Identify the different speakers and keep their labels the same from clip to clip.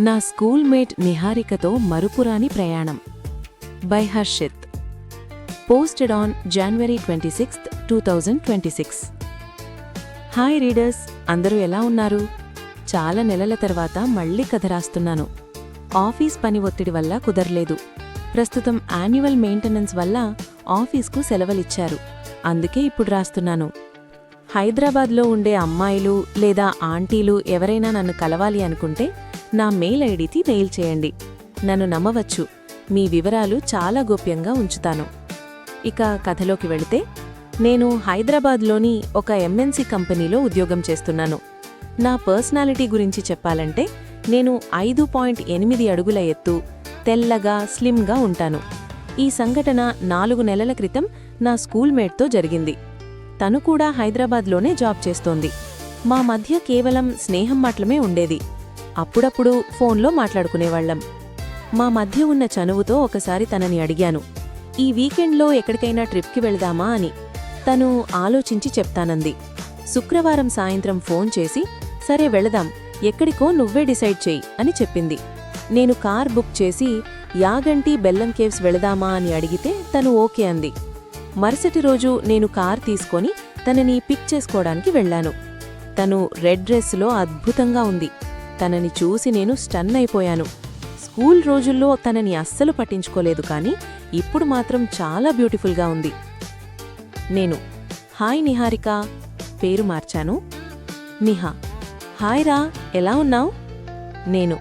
Speaker 1: నా స్కూల్మేట్ నిహారికతో మరుపురాని ప్రయాణం. By Harshit. Posted on January twenty sixth two thousand twenty six. Hi readers అందరూ ఎలా ఉన్నారు? చాలా నెలల తర్వాత మళ్ళీ కథ రాస్తున్నాను. ఆఫీస్ పని ఒత్తిడి వల్ల కుదరలేదు. ప్రస్తుతం యాన్యువల్ మెయింటెనెన్స్ వల్ల ఆఫీస్కు సెలవులిచ్చారు. అందుకే ఇప్పుడు రాస్తున్నాను. హైదరాబాద్లో ఉండే అమ్మాయిలు లేదా ఆంటీలు ఎవరైనా నన్ను కలవాలి అనుకుంటే నా మెయిల్ ఐడికి మెయిల్ చేయండి. నన్ను నమ్మవచ్చు. మీ వివరాలు చాలా గోప్యంగా ఉంచుతాను. ఇక కథలోకి వెళితే నేను హైదరాబాద్లోని ఒక ఎంఎన్సీ కంపెనీలో ఉద్యోగం చేస్తున్నాను. నా పర్సనాలిటీ గురించి చెప్పాలంటే నేను ఐదు పాయింట్ ఎనిమిది అడుగుల ఎత్తు తెల్లగా స్లిమ్గా ఉంటాను. ఈ సంఘటన నాలుగు నెలల క్రితం నా స్కూల్మేట్తో జరిగింది. తను కూడా హైదరాబాద్లోనే జాబ్ చేస్తోంది. మా మధ్య కేవలం స్నేహం మాటలమే ఉండేది. అప్పుడప్పుడు ఫోన్లో మాట్లాడుకునేవాళ్ళం మా మధ్య ఉన్న చనువుతో ఒకసారి తనని అడిగాను ఈ వీకెండ్లో ఎక్కడికైనా ట్రిప్కి వెళదామా? అని. తను ఆలోచించి చెప్తానంది. శుక్రవారం సాయంత్రం ఫోన్ చేసి సరే వెళదాం ఎక్కడికో నువ్వే డిసైడ్ చేయి అని చెప్పింది. నేను కార్ బుక్ చేసి యాగంటి బెల్లం కేవ్స్ వెళదామా? అని అడిగితే తను ఓకే అంది. మరుసటి రోజు నేను కార్ తీసుకొని తనని పిక్ చేసుకోవడానికి వెళ్ళాను. తను రెడ్ డ్రెస్లో అద్భుతంగా ఉంది. తనని చూసి నేను స్టన్ అయిపోయాను. స్కూల్ రోజుల్లో తనని అస్సలు పట్టించుకోలేదు కానీ ఇప్పుడు మాత్రం చాలా బ్యూటిఫుల్గా ఉంది. నేను హాయ్ నిహారిక పేరు మార్చాను. నిహా హాయ్ రా ఎలా ఉన్నావు? నేను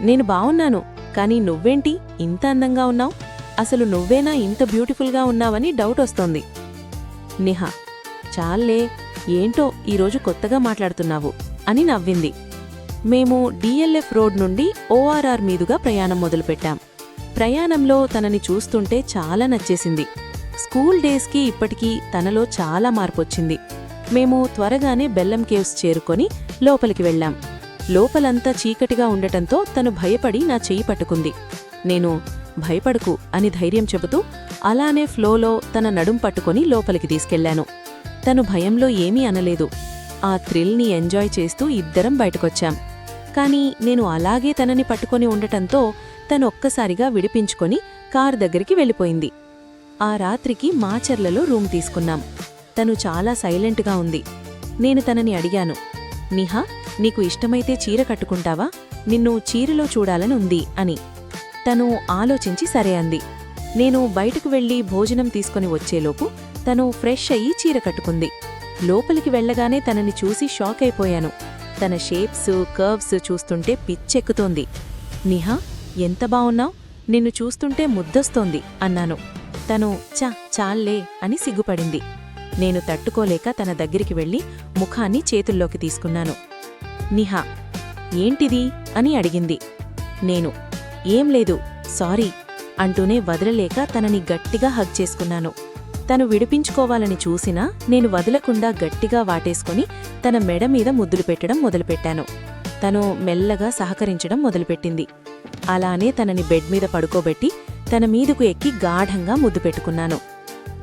Speaker 1: నేను బావున్నాను కానీ నువ్వేంటి ఇంత అందంగా ఉన్నావు? అసలు నువ్వేనా ఇంత బ్యూటిఫుల్గా ఉన్నావని డౌట్ వస్తోంది. నిహా చాల్లే ఏంటో ఈరోజు కొత్తగా మాట్లాడుతున్నావు అని నవ్వింది. మేము డిఎల్ఎఫ్ రోడ్ నుండి ఓఆర్ఆర్ మీదుగా ప్రయాణం మొదలుపెట్టాం. ప్రయాణంలో తనని చూస్తుంటే చాలా నచ్చేసింది. స్కూల్ డేస్కి ఇప్పటికీ తనలో చాలా మార్పొచ్చింది. మేము త్వరగానే బెల్లం కేవ్స్ చేరుకొని లోపలికి వెళ్ళాం. లోపలంతా చీకటిగా ఉండటంతో తను భయపడి నా చెయ్యి పట్టుకుంది. నేను భయపడకు అని ధైర్యం చెబుతూ అలానే ఫ్లోలో తన నడుం పట్టుకొని లోపలికి తీసుకెళ్ళాను తను భయంలో ఏమీ అనలేదు. ఆ థ్రిల్ని ఎంజాయ్ చేస్తూ ఇద్దరం బయటకొచ్చాం. కానీ నేను అలాగే తనని పట్టుకొని ఉండటంతో తను ఒక్కసారిగా విడిపించుకొని కారు దగ్గరికి వెళ్ళిపోయింది. ఆ రాత్రికి మాచర్లలో రూమ్ తీసుకున్నాం. తను చాలా సైలెంట్గా ఉంది. నేను తనని అడిగాను నిహా నీకు ఇష్టమైతే చీర కట్టుకుంటావా? నిన్ను చీరలో చూడాలని ఉంది అని. తను ఆలోచించి సరే అంది. నేను బయటకు వెళ్ళి భోజనం తీసుకుని వచ్చేలోపు తను ఫ్రెష్ అయ్యి చీర కట్టుకుంది. లోపలికి వెళ్ళగానే తనని చూసి షాక్ అయిపోయాను. తన షేప్స్ కర్వ్స్ చూస్తుంటే పిచ్చెక్కుతోంది. నిహా ఎంత బావున్నావు? నిన్ను చూస్తుంటే ముద్దొస్తోంది అన్నాను. తను చా చాల్లే అని సిగ్గుపడింది. నేను తట్టుకోలేక తన దగ్గరికి వెళ్ళి ముఖాన్ని చేతుల్లోకి తీసుకున్నాను. నిహా ఏంటిది? అని అడిగింది. నేను ఏం లేదు సారీ అంటూనే వదలలేక తనని గట్టిగా హగ్ చేసుకున్నాను. తను విడిపించుకోవాలని చూసినా నేను వదలకుండా గట్టిగా వాటేసుకుని తన మెడ మీద ముద్దులు పెట్టడం మొదలుపెట్టాను. తను మెల్లగా సహకరించడం మొదలుపెట్టింది. అలానే తనని బెడ్ మీద పడుకోబెట్టి తన మీదకు ఎక్కి గాఢంగా ముద్దు పెట్టుకున్నాను.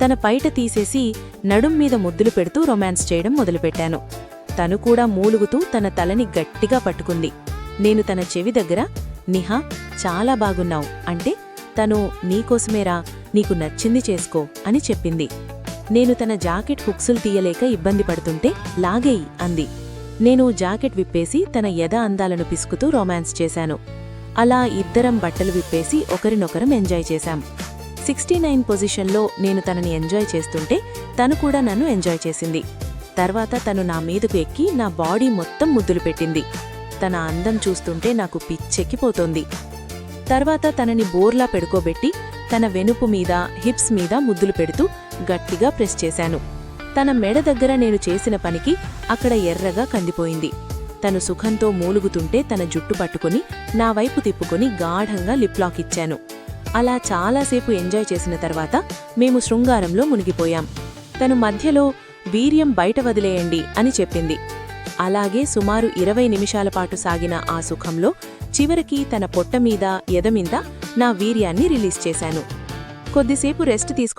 Speaker 1: తన పైట తీసేసి నడుం మీద ముద్దులు పెడుతూ రొమాన్స్ చేయడం మొదలుపెట్టాను. తను కూడా మూలుగుతూ తన తలని గట్టిగా పట్టుకుంది. నేను తన చెవి దగ్గర నిహా చాలా బాగున్నావు. అంటే తను నీకోసమేరా? నీకు నచ్చింది చేసుకో అని చెప్పింది. నేను తన జాకెట్ హుక్సులు తీయలేక ఇబ్బంది పడుతుంటే లాగేయి అంది. నేను జాకెట్ విప్పేసి తన యథ అందాలను పిసుకుతూ రొమాన్స్ చేశాను. అలా ఇద్దరం బట్టలు విప్పేసి ఒకరినొకరం ఎంజాయ్ చేశాం. సిక్స్టీ నైన్ పొజిషన్లో నేను తనని ఎంజాయ్ చేస్తుంటే తను కూడా నన్ను ఎంజాయ్ చేసింది. తర్వాత తను నా మీదకు ఎక్కి నా బాడీ మొత్తం ముద్దులు పెట్టింది. తన అందం చూస్తుంటే నాకు పిచ్చెక్కిపోతోంది. తర్వాత తనని బోర్లా పెడుకోబెట్టి తన వెనుపు మీద హిప్స్ మీద ముద్దులు పెడుతూ గట్టిగా ప్రెస్ చేశాను. తన మెడ దగ్గర నేను చేసిన పనికి అక్కడ ఎర్రగా కందిపోయింది. తను సుఖంతో మూలుగుతుంటే తన జుట్టు పట్టుకుని నా వైపు తిప్పుకొని గాఢంగా లిప్లాక్ ఇచ్చాను. అలా చాలాసేపు ఎంజాయ్ చేసిన తర్వాత మేము శృంగారంలో మునిగిపోయాం. తను మధ్యలో వీర్యం బయట వదిలేయండి అని చెప్పింది. అలాగే సుమారు ఇరవై నిమిషాల పాటు సాగిన ఆ సుఖంలో చివరికి తన పొట్టమీద ఎదమింద నా వీర్యాన్ని రిలీజ్ చేశాను. కొద్దిసేపు రెస్ట్ తీసుకుని